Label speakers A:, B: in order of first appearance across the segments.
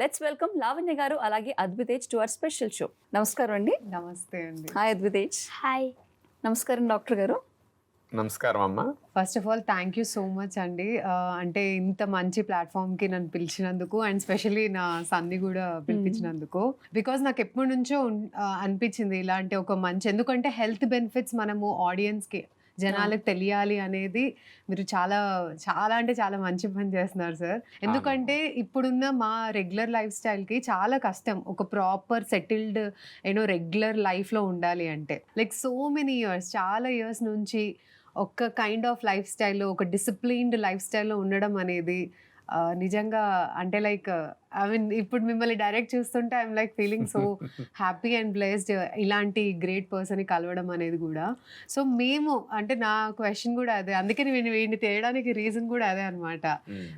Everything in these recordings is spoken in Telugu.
A: లెట్స్ వెల్కమ్ లావణ్య గారు అలాగే Advitej to our special show నమస్కారం అండి.
B: నమస్తే అండి.
A: హాయ్ అద్వితేజ్
C: హాయ్
A: నమస్కారం డాక్టర్ గారు.
D: నమస్కారం అమ్మా.
B: First of all thank you so much అండి. అంటే ఇంత మంచి ప్లాట్ఫామ్కి నన్ను పిలిచినందుకు అండ్ స్పెషల్లీ నా సన్ని కూడా పిలిపించినందుకు. బికాజ్ నాకు ఎప్పటి నుంచో అనిపించింది ఇలాంటి ఒక మంచి ఎందుకంటే హెల్త్ బెనిఫిట్స్ మనము ఆడియన్స్కి జనాలకు తెలియాలి అనేది మీరు చాలా చాలా అంటే చాలా మంచి పని చేస్తున్నారు సార్. ఎందుకంటే ఇప్పుడున్న మా రెగ్యులర్ లైఫ్ స్టైల్కి చాలా కష్టం. ఒక ప్రాపర్ సెటిల్డ్ యూనో రెగ్యులర్ లైఫ్లో ఉండాలి అంటే. లైక్ సో మెనీ ఇయర్స్ చాలా ఇయర్స్ నుంచి ఒక కైండ్ ఆఫ్ లైఫ్ స్టైల్లో ఒక డిసిప్లిన్డ్ లైఫ్ స్టైల్లో ఉండడం అనేది నిజంగా అంటే లైక్ ఐ మీన్ ఇప్పుడు మిమ్మల్ని డైరెక్ట్ చూస్తుంటే I'm like feeling so happy and blessed ఇలాంటి గ్రేట్ పర్సన్ని కలవడం అనేది కూడా. సో మేము అంటే నా క్వశ్చన్ కూడా అదే. అందుకే నేను వీడిని తేయడానికి రీజన్ కూడా అదే అనమాట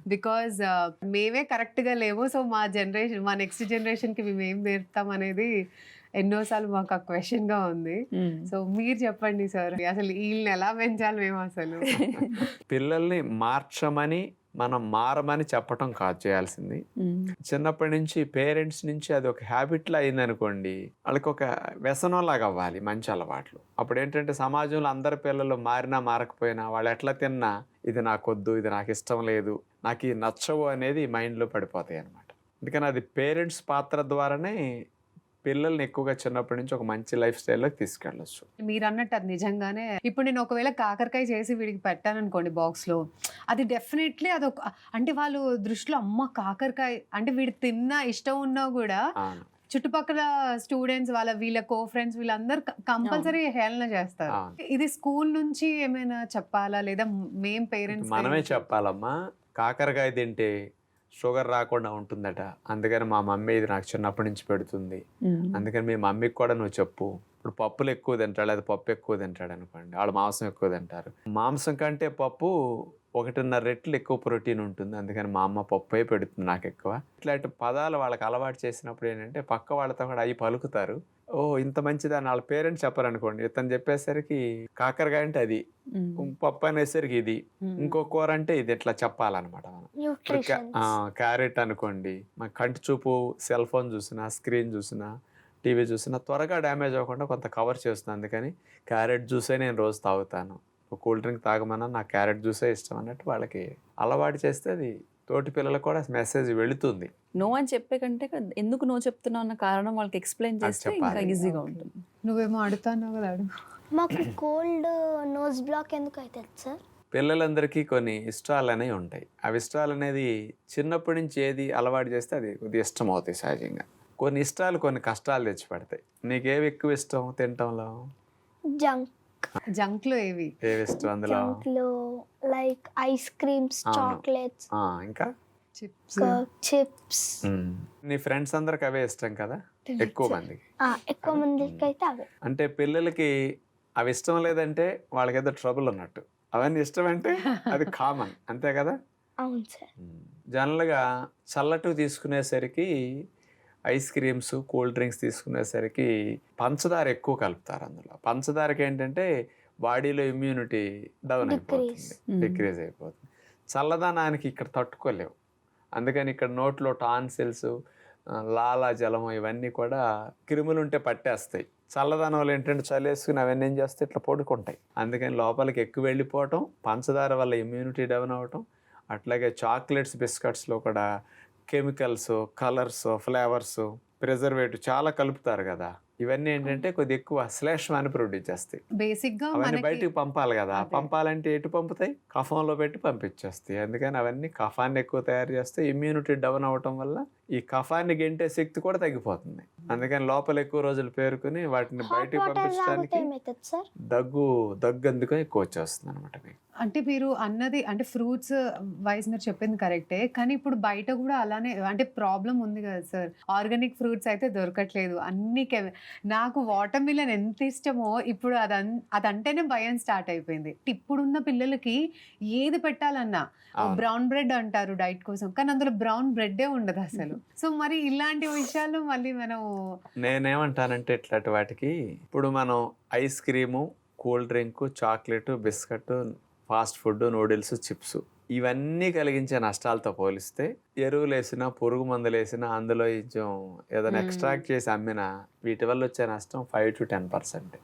B: బికాజ్ మేమే కరెక్ట్గా లేవు సో మా జనరేషన్ మా నెక్స్ట్ జనరేషన్కి మేము ఏం నేర్పుతాం అనేది ఎన్నోసార్లు మాకు ఆ క్వశ్చన్గా ఉంది. సో మీరు చెప్పండి సార్ అసలు వీళ్ళని ఎలా పెంచాలి మేము అసలు?
D: పిల్లల్ని మార్చమని మనం మారమని చెప్పటం కాదు చేయాల్సింది. చిన్నప్పటి నుంచి పేరెంట్స్ నుంచి అది ఒక హ్యాబిట్లో అయిందనుకోండి వాళ్ళకి ఒక వ్యసనంలాగా అవ్వాలి మంచి అలవాట్లు. అప్పుడు ఏంటంటే సమాజంలో అందరి పిల్లలు మారినా మారకపోయినా వాళ్ళు ఎట్లా తిన్నా ఇది నాకొద్దు ఇది నాకు ఇష్టం లేదు నాకు ఇది నచ్చవు అనేది మైండ్లో పడిపోతాయి అనమాట అందుకని అది పేరెంట్స్ పాత్ర ద్వారానే పిల్లల్ని ఎక్కువగా చిన్నప్పటి నుంచి ఒక మంచి లైఫ్ స్టైల్లోకి తీసుకెళ్ళచ్చు.
B: మీరు అన్నట్టు అది నిజంగానే. ఇప్పుడు నేను ఒకవేళ కాకరకాయ చేసి వీడికి పెట్టాను అనుకోండి బాక్స్లో అది డెఫినెట్లీ అది ఒక అంటే వాళ్ళు దృష్టిలో అమ్మ కాకరకాయ అంటే వీడు తిన్నా ఇష్టం ఉన్నా కూడా చుట్టుపక్కల స్టూడెంట్స్ వాళ్ళ వీళ్ళ కో ఫ్రెండ్స్ వీళ్ళందరూ కంపల్సరీ హేళన చేస్తారు. ఇది స్కూల్ నుంచి ఏమైనా చెప్పాలా? లేదా మేం పేరెంట్స్
D: మనమే చెప్పాలమ్మా కాకరకాయ తింటే షుగర్ రాకుండా ఉంటుందట. అందుకని మా మమ్మీ ఇది నాకు చిన్నప్పటి నుంచి పెడుతుంది. అందుకని మీ మమ్మీకి కూడా నువ్వు చెప్పు. ఇప్పుడు పప్పులు ఎక్కువ తింటాడు లేదా పప్పు ఎక్కువ తింటాడు అనుకోండి. వాళ్ళు మాంసం ఎక్కువ తింటారు. మాంసం కంటే పప్పు ఒకటిన్నర రెట్లు ఎక్కువ ప్రోటీన్ ఉంటుంది. అందుకని మా అమ్మ పప్పే పెడుతుంది నాకు ఎక్కువ. ఇట్లాంటి పదాలు వాళ్ళకి అలవాటు చేసినప్పుడు ఏంటంటే పక్క వాళ్ళతో కూడా అవి పలుకుతారు. ఓ ఇంత మంచిదని వాళ్ళ పేరెంట్స్ చెప్పారనుకోండి. ఇతను చెప్పేసరికి కాకరకాయ అంటే అది. పప్పు అనేసరికి ఇది. ఇంకో కూర అంటే ఇది ఇట్లా చెప్పాలన్నమాట మనం. క్యారెట్ అనుకోండి మన కంటి చూపు సెల్ ఫోన్ చూసినా స్క్రీన్ చూసినా టీవీ చూసినా త్వరగా డ్యామేజ్ అవ్వకుండా కొంత కవర్ చేస్తుంది అందుకని క్యారెట్ జ్యూసే నేను రోజు తాగుతాను. కూల్ డ్రింక్ తాగమన్నా నాకు క్యారెట్ జ్యూసే ఇష్టం అన్నట్టు వాళ్ళకి అలవాటు చేస్తే అది తోటి పిల్లలకు కూడా మెసేజ్ వెళుతుంది.
A: నో అని చెప్పే కంటే ఎందుకు నో చెప్తున్నావు అన్న కారణం వాళ్ళకి ఎక్స్ప్లెయిన్ చేస్తే ఇంకా. ఈజీగా. ఉంటుంది.
B: నువ్వేమో అడుగుతావు కదా
C: మాకు కోల్డ్ నోస్ బ్లాక్ ఎందుకు అవుతుంది సార్?
D: పిల్లలందరికీ కొన్ని ఇష్టాలు అనేవి ఉంటాయి. అవి ఇష్టాలు అనేది చిన్నప్పటి నుంచి ఏది అలవాటు చేస్తే అది కొద్దిగా ఇష్టం అవుతాయి సహజంగా. కొన్ని ఇష్టాలు కొన్ని కష్టాలు తెచ్చి పెడతాయి నీకేవి ఎక్కువ ఇష్టం తినటంలో?
C: Junk
B: junk. లో ఏవి?
D: ఏవి ఇష్టం అందులో?
C: జంక్లో లైక్ ఐస్ క్రీమ్స్
D: అవును.
C: చాక్లెట్స్.
D: ఆ, ఇంకా?
B: చిప్స్.
C: చిప్స్.
D: మ్మ్. నీ ఫ్రెండ్స్ అందరికి అవే ఇష్టం కదా? ఎక్కువ మందికి.
C: ఎక్కువ మందికి అయితే అవే.
D: అంటే పిల్లలకి అవి ఇష్టం లేదంటే వాళ్ళకి ఏదో ట్రబుల్ ఉన్నట్టు. అవన్నీ ఇష్టం అంటే అది కామన్ అంతే కదా?
C: అవును సార్.
D: జనరల్గా చల్లటు తీసుకునేసరికి ఐస్ క్రీమ్స్ కూల్ డ్రింక్స్ తీసుకునేసరికి పంచదార ఎక్కువ కలుపుతారు అందులో. పంచదారకి ఏంటంటే బాడీలో ఇమ్యూనిటీ డౌన్ అయిపోతుంది. డిక్రీజ్ అయిపోతుంది. చల్లదనానికి ఇక్కడ తట్టుకోలేవు. అందుకని ఇక్కడ నోట్లో టాన్సిల్స్ లాలా జలము ఇవన్నీ కూడా క్రిములు ఉంటే పట్టేస్తాయి చల్లదనంలో ఏంటంటే చలేసుకుని అవన్నీ ఏం చేస్తే ఇట్లా పడుకుంటాయి. అందుకని లోపలికి ఎక్కువ వెళ్ళిపోవటం పంచదార వల్ల ఇమ్యూనిటీ డౌన్ అవ్వటం అట్లాగే చాక్లెట్స్ బిస్కెట్స్లో కూడా కెమికల్స్ కలర్స్ ఫ్లేవర్స్ ప్రిజర్వేటివ్ చాలా కలుపుతారు కదా. ఇవన్నీ ఏంటంటే కొద్ది ఎక్కువ శ్లేషమాన్ని ప్రొడ్యూస్ చేస్తాయి.
B: బేసిక్గా
D: అవన్నీ బయటికి పంపాలి కదా. పంపాలంటే ఎటు పంపుతాయి? కఫంలో పెట్టి పంపించేస్తాయి. అందుకని అవన్నీ కఫాన్ని ఎక్కువ తయారు చేస్తే ఇమ్యూనిటీ డౌన్ అవ్వటం వల్ల ఈ కఫాన్ని గెంటే శక్తి కూడా తగ్గిపోతుంది. అందుకని లోపల ఎక్కువ రోజులు పేరుకుని వాటిని బయటికి పంపించడానికి దగ్గు దగ్గు అందుకని ఎక్కువ వచ్చేస్తుంది అనమాట
B: అంటే మీరు అన్నది అంటే ఫ్రూట్స్ వైజ్ మీరు చెప్పింది కరెక్టే కానీ ఇప్పుడు బయట కూడా అలానే అంటే ప్రాబ్లం ఉంది కదా సార్. ఆర్గానిక్ ఫ్రూట్స్ అయితే దొరకట్లేదు. అన్ని కెమి నాకు వాటర్ మిలన్ ఎంత ఇష్టమో ఇప్పుడు అదన్ అదంటేనే భయం స్టార్ట్ అయిపోయింది. ఇప్పుడున్న పిల్లలకి ఏది పెట్టాలన్నా. బ్రౌన్ బ్రెడ్ అంటారు డైట్ కోసం కానీ అందులో బ్రౌన్ బ్రెడ్డే ఉండదు అసలు. సో మరి ఇలాంటి విషయాలు మళ్ళీ మనం
D: నేనేమంటానంటే ఇట్లాంటి వాటికి ఇప్పుడు మనం ice cream cool drink chocolate biscuit fast food noodles chips ఇవన్నీ కలిగించే నష్టాలతో పోలిస్తే ఎరువులు వేసినా పురుగు మందులు వేసినా అందులో కొంచెం ఏదైనా. ఎక్స్ట్రాక్ట్ చేసి అమ్మినా వీటి వల్ల వచ్చే నష్టం five to ten percent.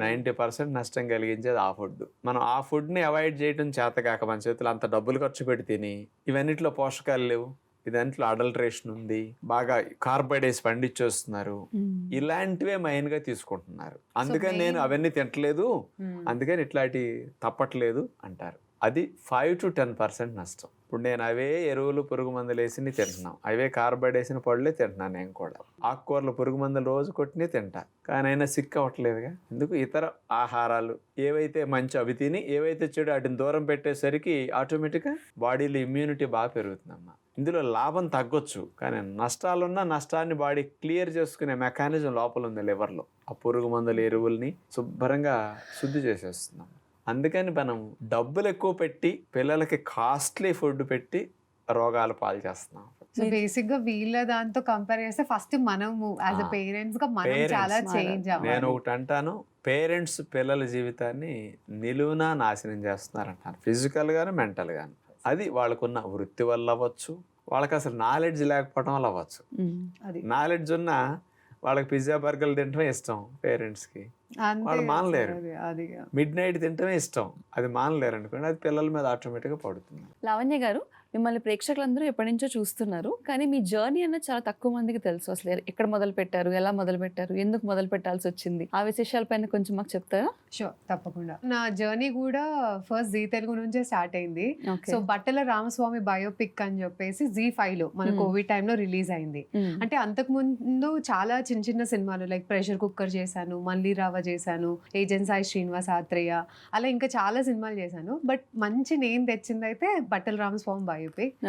D: Ninety percent నష్టం కలిగించేది ఆ ఫుడ్ మనం ఆ ఫుడ్ని అవాయిడ్ చేయడం చేత కాక మన చేతులు అంత డబ్బులు ఖర్చు పెట్టి తిని ఇవన్నిట్లో పోషకాలు లేవు. ఇదంట్లో అడల్ట్రేషన్ ఉంది బాగా కార్బోహైడ్రేట్స్ పండించేస్తున్నారు. ఇలాంటివే మెయిన్గా తీసుకుంటున్నారు అందుకని నేను అవన్నీ తింటలేదు. అందుకని ఇట్లాంటి తప్పట్లేదు అంటారు. అది ఫైవ్ టు టెన్ పర్సెంట్ నష్టం. ఇప్పుడు నేను అవే ఎరువులు పురుగు మందులు వేసి తింటున్నాం. అవే కార్బైడ్ వేసిన పళ్ళే తింటున్నాను నేను కూడా. ఆకుకూరలు పురుగు మందులు రోజు కొట్టినే తింటా. కానీ అయినా సిక్ అవ్వట్లేదుగా. ఎందుకు? ఇతర ఆహారాలు ఏవైతే మంచి అవి తిని ఏవైతే చెడు వాటిని దూరం పెట్టేసరికి ఆటోమేటిక్గా బాడీలో ఇమ్యూనిటీ బాగా పెరుగుతుందమ్మా. ఇందులో లాభం తగ్గొచ్చు కానీ నష్టాలున్న నష్టాన్ని బాడీ క్లియర్ చేసుకునే మెకానిజం లోపల ఉంది లివర్లో. ఆ పురుగు మందుల ఎరువుల్ని శుభ్రంగా శుద్ధి చేసేస్తున్నాం. అందుకని మనం డబ్బులు ఎక్కువ పెట్టి పిల్లలకి కాస్ట్లీ ఫుడ్ పెట్టి రోగాలు పాలు చేస్తున్నాం.
B: సో బేసిక్గా వీళ్ళ దాంతో కంపేర్ చేస్తే ఫస్ట్ మనము యాజ్ అ. పేరెంట్స్గా మనం
D: Parents.
B: చాలా. చేంజ్
D: నేను
B: అవ్వాలి.
D: ఒకటి అంటాను పేరెంట్స్ పిల్లల జీవితాన్ని నిలువునా నాశనం చేస్తున్నారంటాను ఫిజికల్ గాను మెంటల్ గాను. అది వాళ్ళకున్న వృత్తి వల్ల అవ్వచ్చు వాళ్ళకి అసలు నాలెడ్జ్ లేకపోవడం వల్ల అవ్వచ్చు.
B: అది.
D: నాలెడ్జ్ ఉన్న వాళ్ళకి పిజ్జా బర్గర్లు తింటమే ఇష్టం పేరెంట్స్కి.
B: అంతే
D: వాళ్ళు మానలేరు.
B: అది- అది.
D: మిడ్ నైట్ తింటమే ఇష్టం. అది మానలేరు అనుకోండి అది పిల్లల మీద ఆటోమేటిక్గా పడుతుంది.
A: లావణ్య గారు మిమ్మల్ని ప్రేక్షకులందరూ ఎప్పటి నుంచో చూస్తున్నారు. కానీ మీ జర్నీ అన్నది చాలా తక్కువ మందికి తెలుసు అసలు. ఎక్కడ మొదలు పెట్టారు? ఎలా మొదలు పెట్టారు? ఎందుకు మొదలు పెట్టాల్సి వచ్చింది? ఆ విశేషాలపైన కొంచెం మాకు చెప్తారా?
B: షూర్ తప్పకుండా. నా జర్నీ కూడా ఫస్ట్ జీ తెలుగు నుంచే స్టార్ట్ అయింది. సో బట్టల రామస్వామి బయోపిక్ అని చెప్పేసి జీ ఫైవ్లో మన. కోవిడ్ టైంలో రిలీజ్ అయింది. అంటే అంతకు ముందు చాలా చిన్న చిన్న సినిమాలు లైక్ ప్రెషర్ కుక్కర్ చేశాను మళ్ళీ రావ చేశాను ఏజెంట్ సాయి శ్రీనివాస్ ఆత్రేయ అలా ఇంకా చాలా సినిమాలు చేశాను. బట్ మంచి నేమ్ తెచ్చింది అయితే బట్టల రామస్వామి బయోపిక్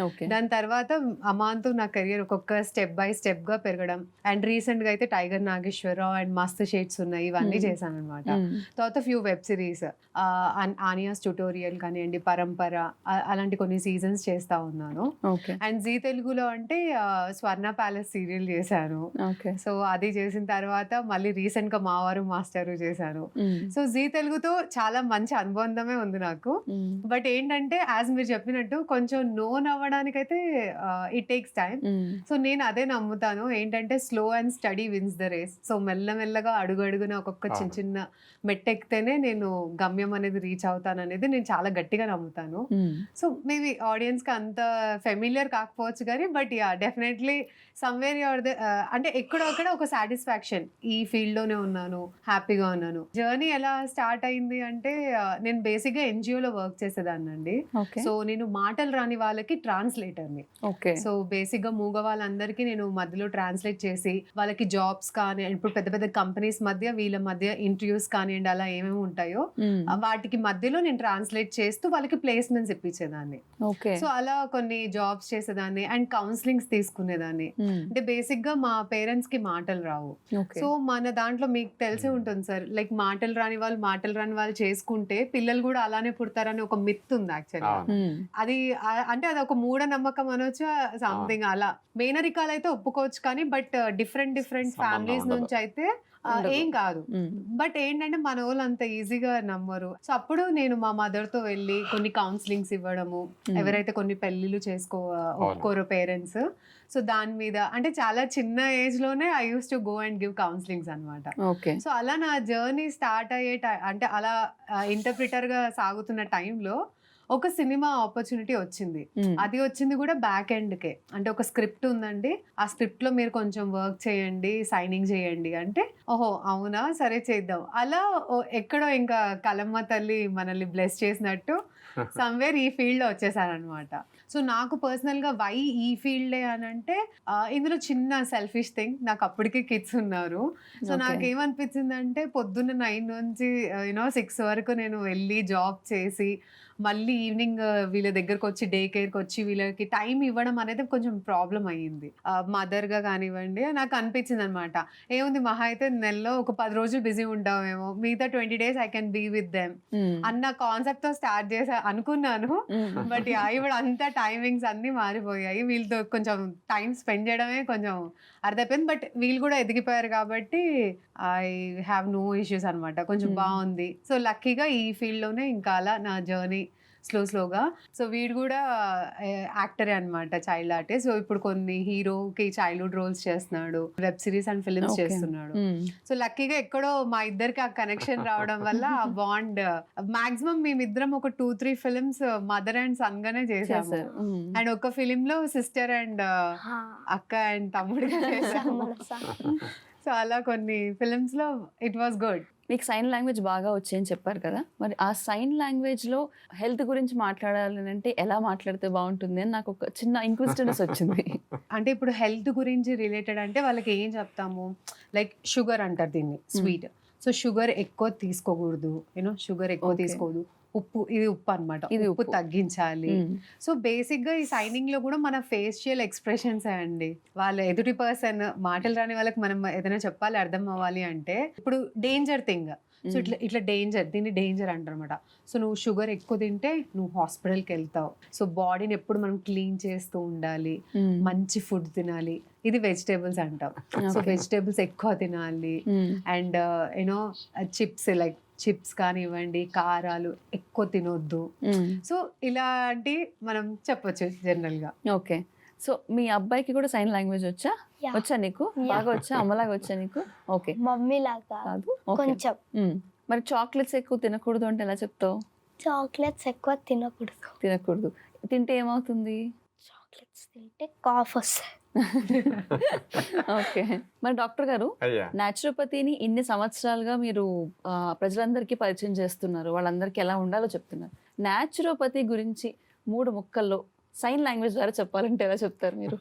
A: ఓకే.
B: దాని తర్వాత అమాంతు నా కెరియర్ ఒక్కొక్క స్టెప్ బై స్టెప్గా పెరగడం. అండ్ రీసెంట్గా అయితే tiger Nageswararao and Mast shades ఉన్నాయి. ఇవన్నీ
A: Hmm.
B: చేశాను అనమాట తర్వాత few web series Anya's tutorial కానివ్వండి పరంపర అలాంటి కొన్ని సీజన్స్ చేస్తా ఉన్నాను. అండ్ జీ తెలుగులో అంటే స్వర్ణ ప్యాలెస్ సీరియల్ చేశాను.
A: ఓకే.
B: సో అది చేసిన తర్వాత మళ్ళీ రీసెంట్గా మావారు మాస్టరు చేశాను సో జీ తెలుగుతో చాలా మంచి అనుబంధమే ఉంది నాకు. బట్ ఏంటంటే యాజ్ మీరు చెప్పినట్టు కొంచెం నోన్ అవ్వడానికైతే ఇట్ టేక్స్ టైం సో నేను అదే నమ్ముతాను. ఏంటంటే slow and steady wins the race so మెల్లమెల్లగా అడుగు అడుగున ఒక్కొక్క చిన్న. చిన్న మెట్టెక్కితేనే నేను గమ్యం అనేది రీచ్ అవుతాను అనేది నేను చాలా గట్టిగా నమ్ముతాను. సో మేబీ ఆడియన్స్కి అంత ఫెమిలియర్ కాకపోవచ్చు కానీ but yeah definitely somewhere your the అంటే ఎక్కడో అక్కడ ఒక సాటిస్ఫాక్షన్ ఈ ఫీల్డ్లోనే ఉన్నాను హ్యాపీగా ఉన్నాను. జర్నీ ఎలా స్టార్ట్ అయింది అంటే నేను బేసిక్గా ఎన్జిఓలో వర్క్ చేసేదాన్ని అండి సో నేను మాటలు రాని వాళ్ళకి ట్రాన్స్లేటర్ని.
A: ఓకే.
B: సో బేసిక్గా మూగ వాళ్ళందరికీ నేను మధ్యలో ట్రాన్స్లేట్ చేసి వాళ్ళకి జాబ్స్ కానీ ఇప్పుడు పెద్ద పెద్ద కంపెనీస్ మధ్య వీళ్ళ మధ్య ఇంటర్వ్యూస్ కానివ్వండి అలా ఏమేమి ఉంటాయో వాటికి మధ్యలో నేను ట్రాన్స్లేట్ చేస్తూ వాళ్ళకి ప్లేస్మెంట్స్ ఇప్పించేదాన్ని.
A: ఓకే.
B: సో అలా కొన్ని జాబ్స్ చేసేదాన్ని అండ్ కౌన్సిలింగ్స్ తీసుకునేదాన్ని. అంటే బేసిక్గా మా పేరెంట్స్కి మాటలు రావు. సో మన దాంట్లో మీకు తెలిసే. ఉంటుంది సార్ లైక్ మాటలు రాని వాళ్ళు మాటలు రాని వాళ్ళు చేసుకుంటే పిల్లలు కూడా అలానే పుడతారని ఒక మిత్ ఉంది యాక్చువల్లీ. అది ఆ- అంటే అది ఒక మూఢ నమ్మకం అనొచ్చు సంథింగ్ అలా. మేనరికాలు అయితే ఒప్పుకోవచ్చు కానీ బట్ డిఫరెంట్ డిఫరెంట్ ఫ్యామిలీస్. నుంచి అయితే. ఏం కాదు. బట్ ఏంటంటే మన వాళ్ళు అంత ఈజీగా నమ్మరు. సో అప్పుడు నేను మా మదర్తో వెళ్ళి కొన్ని కౌన్సిలింగ్స్ ఇవ్వడము ఎవరైతే కొన్ని పెళ్ళిళ్ళు చేసుకో ఒప్పుకోరో పేరెంట్స్. సో దాని మీద అంటే చాలా చిన్న ఏజ్లోనే I use to go and give counsellings అన్నమాట.
A: ఓకే.
B: సో అలా నా జర్నీ స్టార్ట్ అయ్యే టై అంటే అలా ఇంటర్ప్రిటర్గా సాగుతున్న టైంలో ఒక సినిమా ఆపర్చునిటీ వచ్చింది. అది వచ్చింది కూడా బ్యాక్ ఎండ్కే అంటే ఒక స్క్రిప్ట్ ఉందండి. ఆ స్క్రిప్ట్లో మీరు కొంచెం వర్క్ చేయండి సైనింగ్ చేయండి అంటే ఓహో అవునా? సరే చేద్దాం. అలా ఎక్కడో ఇంకా కలమ్మ తల్లి మనల్ని బ్లెస్ చేసినట్టు సమ్వేర్ ఈ ఫీల్డ్లో వచ్చేసారనమాట సో నాకు పర్సనల్గా వై ఈ ఫీల్డే అని అంటే ఇందులో చిన్న సెల్ఫిష్ థింగ్. నాకు అప్పటికే కిడ్స్ ఉన్నారు. సో నాకేమనిపించింది అంటే పొద్దున్న నైన్ నుంచి యూనో సిక్స్ వరకు నేను వెళ్ళి జాబ్ చేసి మళ్ళీ ఈవినింగ్ వీళ్ళ దగ్గరకు వచ్చి డే కేర్కి వచ్చి వీళ్ళకి టైం ఇవ్వడం అనేది కొంచెం ప్రాబ్లం అయ్యింది. మదర్గా కానివ్వండి నాకు అనిపించింది అనమాట ఏముంది మహా అయితే నెలలో ఒక పది రోజులు బిజీ ఉంటామేమో మిగతా twenty days I can be with them అన్న కాన్సెప్ట్తో స్టార్ట్ చేసా అనుకున్నాను. బట్ ఇప్పుడు అంతా టైమింగ్స్ అన్ని మారిపోయాయి. వీళ్ళతో కొంచెం టైం స్పెండ్ చేయడమే కొంచెం అర్థమైపోయింది. బట్ వీళ్ళు కూడా ఎదిగిపోయారు కాబట్టి ఐ హ్యావ్ నో ఇష్యూస్ అన్నమాట. కొంచెం
A: Hmm.
B: బాగుంది. సో లక్కీగా ఈ ఫీల్డ్లోనే ఇంకా అలా నా జర్నీ స్లో స్లోగా. సో వీడు కూడా యాక్టరే అన్నమాట చైల్డ్ ఆర్టిస్ట్ సో ఇప్పుడు కొన్ని హీరోకి చైల్డ్హుడ్ రోల్స్ చేస్తున్నాడు. Web series and films. చేస్తున్నాడు. సో లక్కీగా ఎక్కడో మా ఇద్దరికి ఆ కనెక్షన్ రావడం వల్ల ఆ బాండ్ మాక్సిమం మేమిద్దరం ఒక two three films mother and son గానే చేసాము. అండ్ ఒక ఫిలిం లో సిస్టర్ అండ్ అక్క అండ్ తమ్ముడిగా చేసాము. సో. అలా కొన్ని ఫిలిమ్స్లో ఇట్ వాస్ గుడ్.
A: మీకు సైన్ లాంగ్వేజ్ బాగా వచ్చాయని చెప్పారు కదా. మరి ఆ సైన్ లాంగ్వేజ్లో హెల్త్ గురించి మాట్లాడాలి అంటే ఎలా మాట్లాడితే బాగుంటుంది అని నాకు ఒక చిన్న ఇంక్విజిటివ్నెస్ వచ్చింది.
B: అంటే ఇప్పుడు హెల్త్ గురించి రిలేటెడ్ అంటే వాళ్ళకి ఏం చెప్తాము? లైక్ షుగర్ అంటారు దీన్ని స్వీట్ సో షుగర్ ఎక్కువ తీసుకోకూడదు. యూనో షుగర్ ఎక్కువ
A: Okay.
B: ఉప్పు ఇది ఉప్పు అన్నమాట.
A: ఇది
B: ఉప్పు. తగ్గించాలి. సో బేసిక్గా ఈ సైనింగ్లో కూడా మన ఫేషియల్ ఎక్స్ప్రెషన్స్ అండి. వాళ్ళ ఎదుటి పర్సన్ మాటలు రాని వాళ్ళకి మనం ఏదైనా చెప్పాలి అర్థం అవ్వాలి అంటే ఇప్పుడు డేంజర్ థింగ్. సో ఇట్లా ఇట్లా డేంజర్ దీన్ని డేంజర్ అంటారనమాట సో నువ్వు షుగర్ ఎక్కువ తింటే నువ్వు హాస్పిటల్కి వెళ్తావు. సో బాడీని ఎప్పుడు మనం క్లీన్ చేస్తూ ఉండాలి. మంచి ఫుడ్ తినాలి. ఇది వెజిటేబుల్స్ అంటాం. సో. వెజిటేబుల్స్ ఎక్కువ తినాలి. And you know chips like chips కానివ్వండి కారాలు ఎక్కువ తినొద్దు. సో ఇలాంటి మనం చెప్పొచ్చు జనరల్గా
A: ఓకే. సో మీ అబ్బాయికి కూడా సైన్ లాంగ్వేజ్ వచ్చా. వచ్చా నీకు. బాగా వచ్చా? అమ్మలాగా వచ్చా నీకు? ఓకే.
C: మమ్మీ లాగా
A: కాదు
C: కొంచెం.
A: మరి చాక్లెట్స్ ఎక్కువ తినకూడదు అంటే ఎలా చెప్తావు?
C: చాక్లెట్స్ ఎక్కువ తినకూడదు.
A: తినకూడదు. తింటే ఏమవుతుంది?
C: చాక్లెట్స్ తింటే కాఫ్ వస్తాయి
A: ఓకే. మరి డాక్టర్ గారు
D: అయ్యా.
A: న్యాచురోపతిని ఇన్ని సంవత్సరాలుగా మీరు ప్రజలందరికీ పరిచయం చేస్తున్నారు. వాళ్ళందరికీ ఎలా ఉండాలో చెప్తున్నారు. న్యాచురోపతి గురించి మూడు ముక్కల్లో సైన్ లాంగ్వేజ్ ద్వారా చెప్పాలంటే ఎలా చెప్తారు మీరు?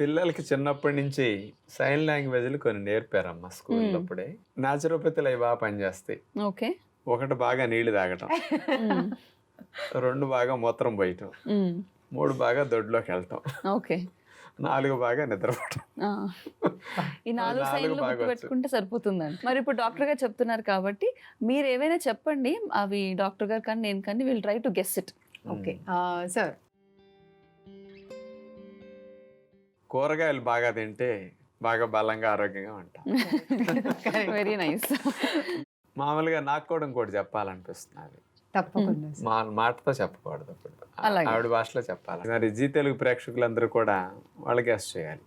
D: పిల్లలకి చిన్నప్పటి నుంచి సైన్ లాంగ్వేజ్లు కొన్ని నేర్పారమ్మా స్కూల్లో
A: మ్మ్.
D: అప్పుడే న్యాచురోపతిలు అవి బాగా పనిచేస్తాయి.
A: ఓకే.
D: ఒకటి బాగా నీళ్ళు తాగటం. రెండు బాగా మూత్రం పోయటం. మూడు బాగా దొడ్లోకి వెళ్ళటం.
A: ఓకే.
D: నాలుగు బాగా నిద్రపోవటం.
A: ఈ నాలుగు సైన్లు పెట్టుకుంటే సరిపోతుందండి. మరి ఇప్పుడు డాక్టర్ గారు చెప్తున్నారు కాబట్టి మీరు ఏవైనా చెప్పండి అవి డాక్టర్ గారు కానీ నేను కానీ will try to guess it
B: okay. Sir
D: కూరగాయలు బాగా తింటే బాగా బలంగా ఆరోగ్యంగా ఉంటాం.
A: వెరీ నైస్
D: మామూలుగా నాకు కూడా ఇంకోటి చెప్పాలనిపిస్తున్నది
B: తప్పకుండా.
D: మా మాటతో చెప్పకూడదు ఇప్పుడు. ఆవిడ భాషలో చెప్పాలి. మరి జీ తెలుగు ప్రేక్షకులందరూ కూడా వాళ్ళు గెస్ట్ చేయాలి.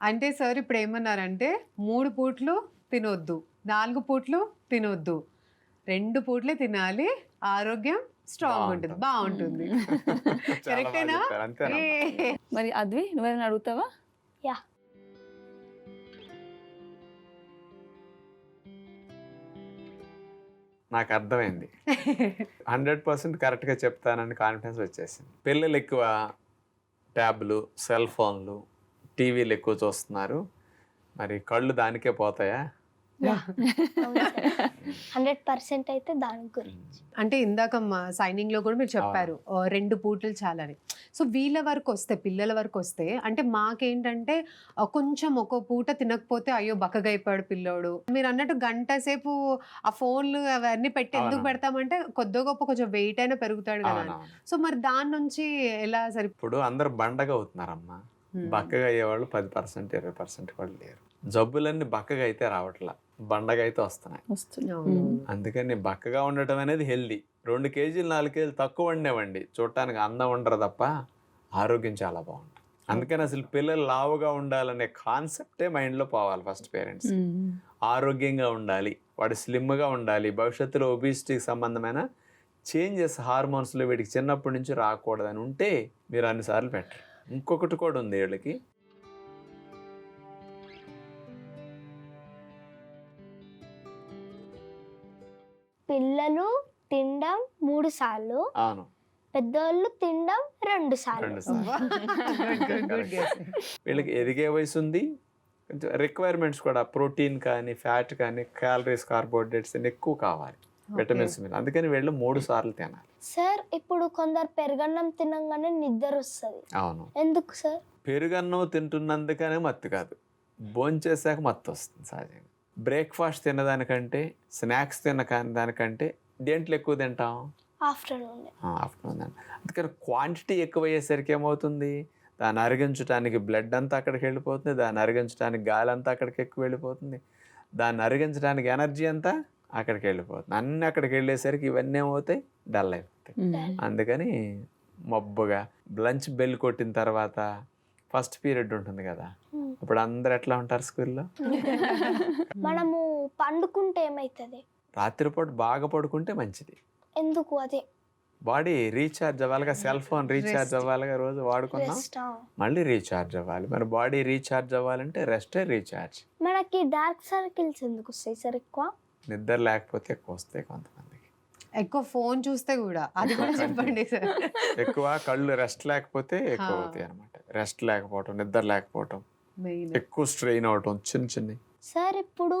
B: అంటే సార్ ఇప్పుడు ఏమన్నారంటే మూడు పూట్లు తినొద్దు నాలుగు పూట్లు తినొద్దు రెండు పూట్లే తినాలి ఆరోగ్యం స్ట్రాంగ్ ఉంటుంది బాగుంటుంది. కరెక్టేనా.
A: మరి అద్వి నువ్వేమైనా అడుగుతావా?
C: యా.
D: నాకు అర్థమైంది హండ్రెడ్ పర్సెంట్ కరెక్ట్గా చెప్తానని కాన్ఫిడెన్స్ వచ్చేసింది. పిల్లలు ఎక్కువ ట్యాబ్లు సెల్ ఫోన్లు టీవీలు ఎక్కువ చూస్తున్నారు. మరి కళ్ళు దానికే పోతాయా?
C: హండ్రెడ్ పర్సెంట్ అయితే దాని గురించి.
B: అంటే ఇందాక సైనింగ్లో కూడా మీరు చెప్పారు రెండు పూటలు చాలని. సో వీళ్ళ వరకు వస్తే పిల్లల వరకు వస్తే అంటే మాకేంటంటే కొంచెం ఒక పూట తినకపోతే అయ్యో బక్కగా అయిపోయాడు పిల్లోడు. మీరు అన్నట్టు గంట సేపు ఆ ఫోన్లు అవన్నీ పెట్టి ఎందుకు. పెడతామంటే కొద్ది గొప్ప కొంచెం వెయిట్ అయినా పెరుగుతాడు కదా సో మరి దాని నుంచి ఎలా సరి
D: ఇప్పుడు అందరు బండగా అవుతున్నారమ్మా. బక్కగా అయ్యేవాళ్ళు పది పర్సెంట్ ఇరవై పర్సెంట్ కూడా లేరు. జబ్బులన్నీ బక్కగా అయితే రావట్లా బండగా అయితే వస్తున్నాయి. అందుకని బక్కగా ఉండటం అనేది హెల్దీ. రెండు కేజీలు నాలుగు కేజీలు తక్కువ వండేవండి. చూడటానికి అందం ఉండరు తప్ప ఆరోగ్యం చాలా బాగుంటుంది. అందుకని అసలు పిల్లలు లావుగా ఉండాలనే కాన్సెప్టే మైండ్లో పోవాలి ఫస్ట్ పేరెంట్స్. ఆరోగ్యంగా ఉండాలి వాడు స్లిమ్గా ఉండాలి భవిష్యత్తులో ఒబిసిటీకి సంబంధమైన చేంజెస్ హార్మోన్స్లో వీడికి చిన్నప్పటి నుంచి రాకూడదని ఉంటే మీరు అన్నిసార్లు పెట్టరు. ఇంకొకటి కూడా ఉంది వీళ్ళకి.
C: పిల్లలు తినడం మూడు సార్లు.
D: అవును.
C: పెద్దవాళ్ళు తినడం రెండు సార్లు.
D: రెండు. వీళ్ళకి ఎదిగే వయసు ఉంది. కొంచెం రిక్వైర్మెంట్స్ కూడా ప్రోటీన్ కానీ ఫ్యాట్ కానీ క్యాలరీస్ కార్బోహైడ్రేట్స్ ఎక్కువ కావాలి. విటమిన్స్ మీద. అందుకని వీళ్ళు మూడు సార్లు తినాలి.
C: సార్ ఇప్పుడు కొందరు పెరగన్నం తినంగానే నిద్ర వస్తుంది.
D: అవును.
C: ఎందుకు సార్?
D: పెరుగన్నం తింటున్నందుకనే మత్తు కాదు. భోంచేసాక మత్తు వస్తుంది సహజంగా. బ్రేక్ఫాస్ట్ తినదానికంటే స్నాక్స్ తిన్న కాని దానికంటే దేంట్లో ఎక్కువ తింటాం?
C: ఆఫ్టర్నూన్.
D: ఆఫ్టర్నూన్ అందుకని క్వాంటిటీ ఎక్కువ అయ్యేసరికి ఏమవుతుంది? దాన్ని అరిగించడానికి బ్లడ్ అంతా అక్కడికి వెళ్ళిపోతుంది. దాన్ని అరిగించడానికి గాలి అంతా అక్కడికి ఎక్కువ వెళ్ళిపోతుంది. దాన్ని అరిగించడానికి ఎనర్జీ అంతా అక్కడికి వెళ్ళిపోతుంది. అన్నీ అక్కడికి వెళ్ళేసరికి ఇవన్నీ ఏమవుతాయి? డల్ అయిపోతాయి.
A: ఉమ్.
D: అందుకని మబ్బుగా లంచ్ బెల్ కొట్టిన తర్వాత ఫస్ట్ పీరియడ్ ఉంటుంది కదా?
C: Hmm.
D: ఇప్పుడు అందరు ఎట్లా ఉంటారు స్కూల్లో?
C: మనము పండుకుంటే ఏమైతుంది?
D: రాత్రిపూట బాగా పడుకుంటే మంచిది.
C: ఎందుకు అదే?
D: బాడీ రీఛార్జ్ అవ్వాలిగా సెల్ ఫోన్ రీఛార్జ్. అవ్వాలిగా రోజు వాడుకున్నాం మళ్ళీ రీఛార్జ్ అవ్వాలి. మరి బాడీ రీఛార్జ్ అవ్వాలంటే రెస్టే రీఛార్జ్.
C: మనకి డార్క్ సర్కిల్స్ ఎందుకు వస్తాయి సార్ ఎక్కువ?
D: నిద్ర లేకపోతే ఎక్కువ వస్తాయి కొంతమందికి.
B: ఎక్కువ ఫోన్ చూస్తే కూడా. అది కూడా చెప్పండి సార్.
D: ఎక్కువ కళ్ళు రెస్ట్ లేకపోతే ఎక్కువ. అవుతాయి అనమాట రెస్ట్ లేకపోవటం నిద్ర లేకపోవటం. ఎక్కువ స్ట్రెయిన్ అవటం చిన్న చిన్న
C: సార్ ఇప్పుడు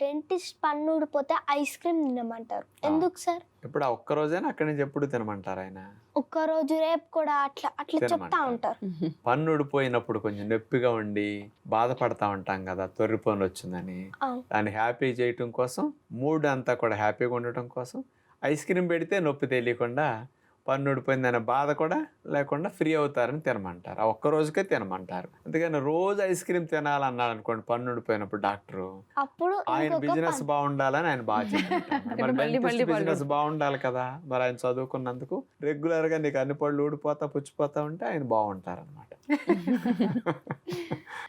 C: డెంటిస్ట్ పన్ను ఊడిపోతే ఐస్ క్రీమ్ తినమంటారు. ఎందుకు సార్?
D: ఇప్పుడు ఒక్క రోజైనా అక్కడి నుంచి ఎప్పుడు తినమంటారు ఆయన?
C: ఒక్క రోజు రేపు కూడా అట్లా అట్లా చెప్తా. ఉంటారు.
D: పన్ను ఊడిపోయినప్పుడు కొంచెం నొప్పిగా ఉండి బాధపడతా ఉంటాం కదా తొర్రి పనులు వచ్చిందని. దాన్ని హ్యాపీ చేయటం కోసం మూడ్ అంతా కూడా హ్యాపీగా ఉండటం కోసం ఐస్ క్రీమ్ పెడితే నొప్పి తెలియకుండా పన్ను ఊడిపోయిందనే బాధ కూడా లేకుండా ఫ్రీ అవుతారని తినమంటారు. ఆ ఒక్క రోజుకే తినమంటారు. అందుకని రోజు ఐస్ క్రీమ్ తినాలన్నాడు అనుకోండి పన్ను ఊడిపోయినప్పుడు డాక్టరు.
C: అప్పుడు
D: ఆయన బిజినెస్. బాగుండాలని ఆయన బాగా బిజినెస్. బాగుండాలి కదా. మరి ఆయన చదువుకున్నందుకు రెగ్యులర్గా నీకు అన్ని పళ్ళు ఊడిపోతా పుచ్చిపోతా ఉంటే ఆయన బాగుంటారు అనమాట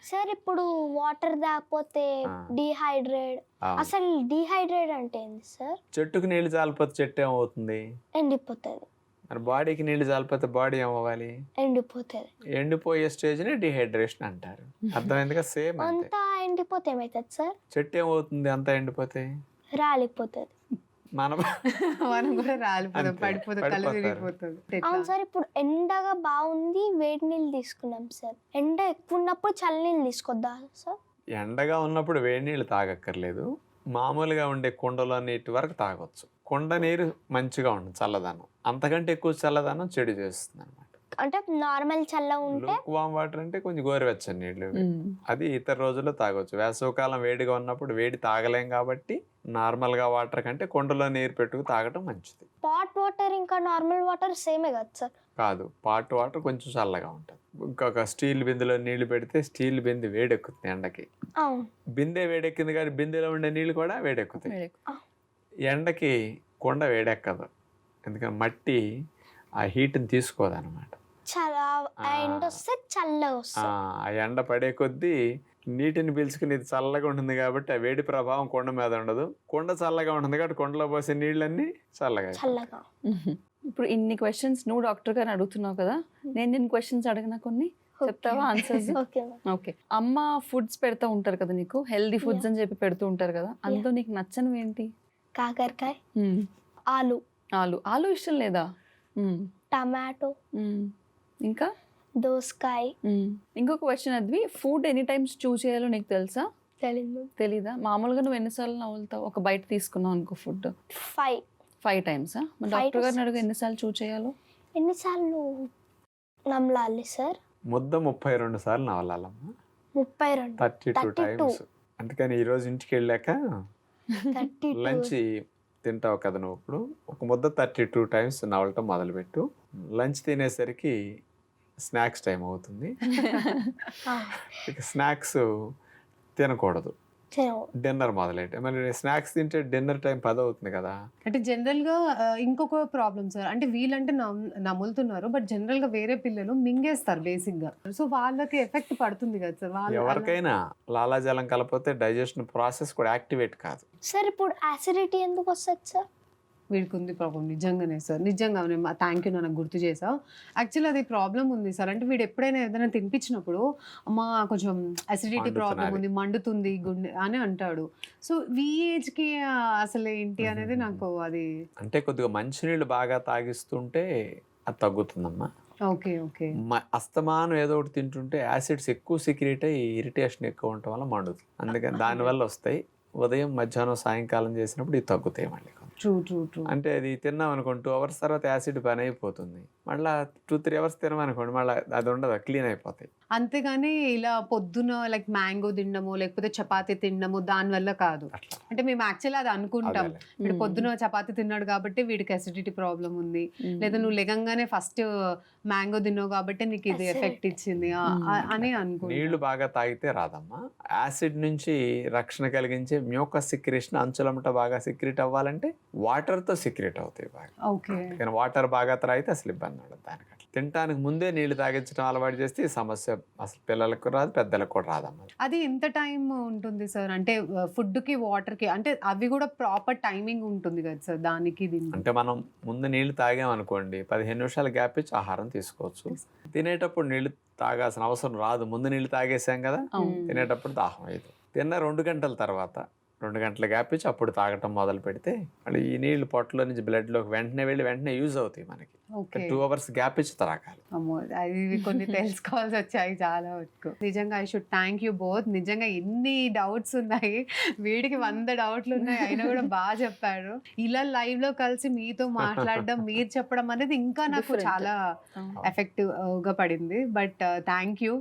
C: సార్ ఇప్పుడు వాటర్
D: ఆ.
C: డిహైడ్రేట్. అసలు డిహైడ్రేట్ అంటే ఏంది సార్?
D: చెట్టుకు నీళ్ళు చాలిపోతే చెట్టు ఏమవుతుంది?
C: ఎండిపోతుంది.
D: మరి బాడీకి నీళ్ళు చాలిపోతే బాడీ ఏమవ్వాలి?
C: ఎండిపోతుంది.
D: ఎండిపోయే స్టేజ్ని డిహైడ్రేషన్ అంటారు. అర్థమైందిగా? సేమ్ అంతే.
C: అంతా ఎండిపోతే ఏమవుతుంది సార్?
D: చెట్టు ఏమవుతుంది? అంతా ఎండిపోతే?
C: రాలిపోతుంది.
D: మన
B: మనం కూడా రాలిపోతాం. పడిపోతాం
C: అవును సార్ ఇప్పుడు ఎండగా బాగుంది వేడి నీళ్ళు తీసుకున్నాం సార్. ఎండ ఎక్కువ ఉన్నప్పుడు చల్ల నీళ్ళు తీసుకొద్దా సార్?
D: ఎండగా ఉన్నప్పుడు వేడి నీళ్ళు తాగక్కర్లేదు. మామూలుగా ఉండే కుండలో నీటి వరకు తాగొచ్చు. కుండ నీరు మంచిగా ఉంటుంది చల్లదనం. అంతకంటే ఎక్కువ చల్లదనం చెడు చేస్తుంది అనమాట
C: అంటే నార్మల్ చల్ల ఉంటే
D: వామ్ వాటర్ అంటే కొంచెం గోరువెచ్చని నీళ్ళు. అది ఇతర రోజుల్లో తాగొచ్చు. వేసవికాలం వేడిగా ఉన్నప్పుడు వేడి తాగలేం కాబట్టి నార్మల్గా వాటర్ కంటే కుండలో నీరు పెట్టుకు తాగటం మంచిది.
C: పాట్ వాటర్ ఇంకా నార్మల్ వాటర్ సేమే కదా సార్.
D: కాదు పాట్ వాటర్ కొంచెం చల్లగా ఉంటుంది. ఇంకొక స్టీల్ బిందెలో నీళ్ళు పెడితే స్టీల్ బిందె వేడెక్కుతుంది ఎండకి.
C: అవును.
D: బిందె వేడెక్కింది కానీ బిందెలో ఉండే నీళ్ళు కూడా వేడెక్కుతాయి.
A: వేడెక్కు.
D: ఎండకి కొండ వేడెక్కదు. ఎందుకని మట్టి ఆ హీట్ని తీసుకోదన్నమాట.
C: చాలా
D: ఆ.
C: ఎండ వస్తే చల్ల
D: ఆ
C: వస్తుంది.
D: ఆ ఎండ పడే కొద్దీ నీటిని పీల్చుకుని ఇది చల్లగా ఉంటుంది కాబట్టి ఆ వేడి ప్రభావం కొండ మీద ఉండదు. కొండ చల్లగా ఉంటుంది కాబట్టి కొండలో పోసే నీళ్ళన్నీ చల్లగా.
C: చల్లగా.
A: ఇప్పుడు ఇన్ని క్వశ్చన్స్ నువ్వు డాక్టర్ గారిని అడుగుతున్నావు కదా నేను నేను క్వశ్చన్స్ అడిగిన కొన్ని? చెప్తావా ఆన్సర్స్
C: ఓకే
A: ఓకే. అమ్మ ఫుడ్స్ పెడతా ఉంటారు కదా నీకు హెల్దీ ఫుడ్స్ అని చెప్పి పెడుతూ ఉంటారు కదా అందులో నీకు నచ్చనివి ఏంటి?
C: కాకరకాయ. ఆలు.
A: ఆలు. ఆలు ఇష్టం లేదా.
C: టమాటో.
A: ఇంకా?
C: దోసకాయ.
A: ఇంకొక క్వశ్చన్ అది ఫుడ్ ఎనీ టైమ్స్ చూస్ చేయాలో నీకు తెలుసా?
C: తెలియదు
A: తెలీదా? మామూలుగా నువ్వు ఎన్నిసార్లు నవ్వులుతావు? ఒక బయట తీసుకున్నావు అనుకో food
C: five
A: five times doctor గారిని అడుగు. ఎన్నిసార్లు చూస్ చేయాలో?
C: ఎన్నిసార్లు నమ్మలాలి సార్
D: ముద్ద ముప్పై రెండు సార్లు నవలాలమ్మా.
C: ముప్పై రెండు
D: థర్టీ టూ
C: 32.
D: టైమ్స్ అందుకని ఈరోజు ఇంటికి వెళ్ళాక లంచ్ తింటావు కదా నువ్వు ఇప్పుడు. ఒక ముద్ద థర్టీ టూ టైమ్స్ నవలటం మొదలుపెట్టు. లంచ్ తినేసరికి స్నాక్స్ టైం అవుతుంది. స్నాక్స్ తినకూడదు. డిన్నర్ మొదలెట్టే మరి స్నాక్స్ తింటే డిన్నర్ టైం పది అవుతుంది కదా.
B: అంటే జనరల్గా ఇంకొక ప్రాబ్లం సార్. అంటే వీళ్ళంటే నమ్- నములుతున్నారు బట్ జనరల్గా వేరే పిల్లలు మింగేస్తారు బేసిక్గా సో వాళ్ళకి ఎఫెక్ట్ పడుతుంది కదా సార్.
D: ఎవరికైనా లాలాజలం కలపోతే డైజెషన్ ప్రాసెస్ కూడా యాక్టివేట్ కాదు.
C: సార్ ఇప్పుడు యాసిడిటీ ఎందుకు వస్తుంది సార్?
B: వీడికి ఉంది ప్రాబ్లం నిజంగానే సార్. నిజంగానే థ్యాంక్ యూ నాకు గుర్తు చేసావు యాక్చువల్లీ అది ప్రాబ్లం ఉంది సార్. అంటే వీడు ఎప్పుడైనా ఏదైనా తినిపించినప్పుడు అమ్మా కొంచెం అసిడిటీ ప్రాబ్లం. ఉంది మండుతుంది గుండె అని అంటాడు. సో ఈ ఏజ్కి ఆ, అసలు ఏంటి అనేది. నాకు అది
D: అంటే కొద్దిగా మంచినీళ్ళు బాగా తాగిస్తుంటే అది తగ్గుతుందమ్మా.
B: Okay okay.
D: మ- అస్తమానం ఏదో ఒకటి తింటుంటే యాసిడ్స్ ఎక్కువ సిక్రియేట్ అయ్యి ఇరిటేషన్ ఎక్కువ ఉండటం వల్ల మండుతుంది. అందుకని దానివల్ల వస్తాయి. ఉదయం మధ్యాహ్నం సాయంకాలం చేసినప్పుడు ఇవి తగ్గుతాయి మళ్ళీ.
B: ట్రూ ట్రూ ట్రూ
D: అంటే అది తిన్నాం అనుకోండి టూ అవర్స్ తర్వాత యాసిడ్ పని అయిపోతుంది. మళ్ళీ టూ త్రీ అవర్స్ తినమనుకోండి మళ్ళీ అది ఉండదు క్లీన్ అయిపోతాయి.
B: అంతేగాని ఇలా పొద్దున లైక్ మ్యాంగో తినడము లేకపోతే చపాతీ తినడము దాని వల్ల కాదు. అంటే మేము యాక్చువల్లీ అది అనుకుంటాం. వీడు. పొద్దున చపాతీ తిన్నాడు కాబట్టి వీడికి అసిడిటీ ప్రాబ్లం ఉంది. లేదా నువ్వు లెగంగానే ఫస్ట్ మ్యాంగో తిన్నావు కాబట్టి నీకు ఇది. ఎఫెక్ట్ ఇచ్చింది. అని
D: నీళ్ళు
B: అనుకుంటా
D: బాగా తాగితే రాదమ్మా. యాసిడ్ నుంచి రక్షణ కలిగించే మ్యూకస్ సిక్రేషన్ అంచులమట బాగా సిక్రెట్ అవ్వాలంటే వాటర్తో సిక్రెట్ అవుతాయి బాగా.
B: ఓకే.
D: కానీ వాటర్ బాగా తాగితే అసలు ఇబ్బంది ఉండదు దానికి అట్లా. తినడానికి ముందే నీళ్ళు తాగించడం అలవాటు చేస్తే ఈ సమస్య అసలు పిల్లలకు రాదు పెద్దలకు కూడా రాదమ్మా
B: అది ఎంత టైం ఉంటుంది సార్? అంటే ఫుడ్కి వాటర్కి అంటే అవి కూడా ప్రాపర్ టైమింగ్ ఉంటుంది కదా సార్? దానికి
D: అంటే మనం ముందు నీళ్ళు తాగామనుకోండి పదిహేను నిమిషాలు గ్యాప్ ఇచ్చి ఆహారం తీసుకోవచ్చు. తినేటప్పుడు నీళ్ళు తాగాల్సిన అవసరం రాదు. ముందు నీళ్ళు తాగేసాం కదా. తినేటప్పుడు దాహం అయ్యదు తిన్న రెండు గంటల తర్వాత రెండు గంటల గ్యాప్ ఇచ్చి అప్పుడు తాగటం మొదలు పెడితే మళ్ళీ ఈ నీళ్ళు పొట్టలో నుంచి బ్లడ్లోకి వెంటనే వెళ్ళి వెంటనే యూజ్ అవుతాయి మనకి.
B: ఓకే.
D: టూ అవర్స్ గ్యాప్ ఇచ్చి తాగాలి.
B: అమ్మో అది ఇవి కొన్ని తెలుసుకోవాల్సి వచ్చాయి చాలా వరకు. నిజంగా I should thank you both నిజంగా ఎన్ని డౌట్స్ ఉన్నాయి. వీడికి వంద డౌట్లు ఉన్నాయి. అయినా కూడా బాగా చెప్పారు. ఇలా లైవ్లో కలిసి మీతో మాట్లాడడం మీరు చెప్పడం అనేది ఇంకా నాకు. చాలా. ఎఫెక్టివ్గా పడింది. బట్ థ్యాంక్ యూ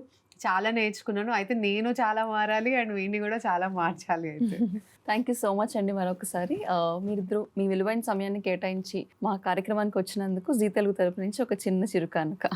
B: చాలా నేర్చుకున్నాను. అయితే నేను చాలా మారాలి అండ్ వీడిని కూడా చాలా మార్చాలి అయితే.
A: థ్యాంక్ యూ సో మచ్ అండి మరొకసారి. మీరిద్దరు మీ విలువైన సమయాన్ని కేటాయించి మా కార్యక్రమానికి వచ్చినందుకు జీ తెలుగు తరపు నుంచి ఒక చిన్న చిరుకానుక.